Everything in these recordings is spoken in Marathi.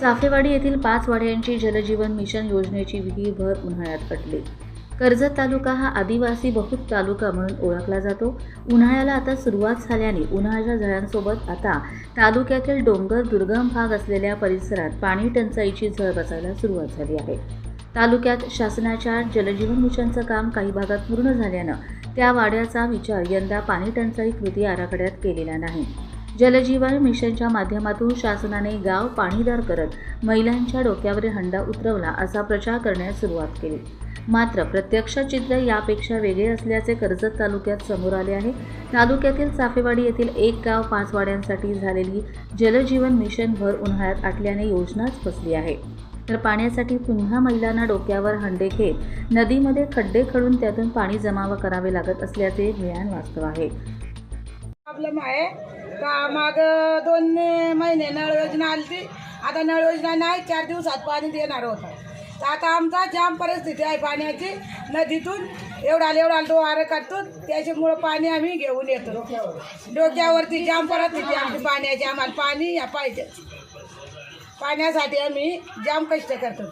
चाफेवाडी येथील पाच वाड्यांची जलजीवन मिशन योजनेची विधी भर उन्हाळ्यात अडली कर्जत तालुका हा आदिवासी बहुत तालुका म्हणून ओळखला जातो. उन्हाळ्याला आता सुरुवात झाल्याने उन्हाळ्याच्या झळांसोबत आता तालुक्यातील डोंगर दुर्गम भाग असलेल्या परिसरात पाणी टंचाईची झळ बसायला सुरुवात झाली आहे. तालुक्यात शासनाच्या जलजीवन मिशनचं काम काही भागात पूर्ण झाल्यानं त्या वाड्याचा विचार यंदा पाणी टंचाई कृती आराखड्यात केलेला नाही. जलजीवन मिशनच्या माध्यमातून शासनाने गाव पाणीदार करत महिलांच्या डोक्यावर हंडा उतरवला असा प्रचार करण्यास सुरुवात केली. मात्र प्रत्यक्ष चित्र यापेक्षा वेगळे असल्याचे कर्जत तालुक्यात समोर आले आहे. तालुक्यातील चाफेवाडी येथील एक गाव पाच वाड्यांसाठी झालेली जलजीवन मिशन भर उन्हाळ्यात आटल्याने योजनाच फसली आहे. तर पाण्यासाठी पुन्हा महिलांना डोक्यावर हंडे घेत नदीमध्ये खड्डे खडून त्यातून पाणी जमाव करावे लागत असल्याचे भयान वास्तव आहे. प्रॉब्लेम आहे. का माग दोन महिने नळ योजना आली आता नळ योजना नाही चार दिवसात पाणी देणार होतं. तर आता आमचा जाम परिस्थिती आहे पाण्याची. नदीतून एवढा एवढा डोहारं काढतो त्याच्यामुळं पाणी आम्ही घेऊन येतो. डोक्यावरती जाम परिस्थिती आमची पाण्याची आम्हाला पाणी या पाहिजे. पाण्यासाठी आम्ही जाम कष्ट करतो.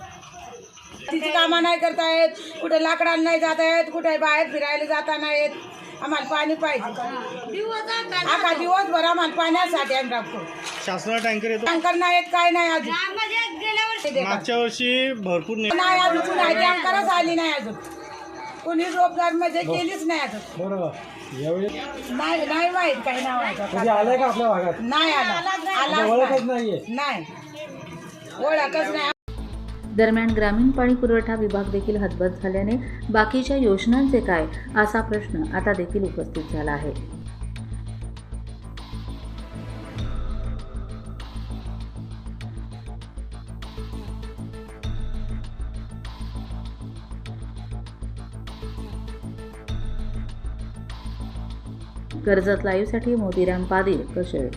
तिची कामं नाही करता येत कुठे लाकडाला नाही जाता येत कुठे बाहेर फिरायला जाता नाही येत आम्हाला पाणी पाहिजे. आका दिवसभर आम्हाला पाण्यासाठी आम्ही राखतो शासनाला टँकर येतो. टँकर नाही येत काय नाही अजून. मागच्या वर्षी भरपूर ने- नाही अजून कुणी टँकरच आली नाही अजून. कुणी रोजगारमध्ये केलीच नाही अजून. बरोबर. यावेळी नाही नाही माहीत काही नाव कधी आलाय का आपल्या भागात? नाही आला. आला ओळखच नाहीये नाही. ओळखच नाही. दरम्यान ग्रामीण पाणी पुरवठा विभाग देखील हतबत झाल्याने बाकीच्या योजनांचे काय असा प्रश्न आता देखील उपस्थित झाला आहे. कर्जत लाईव्हसाठी मोतीराम पाटील कशेळ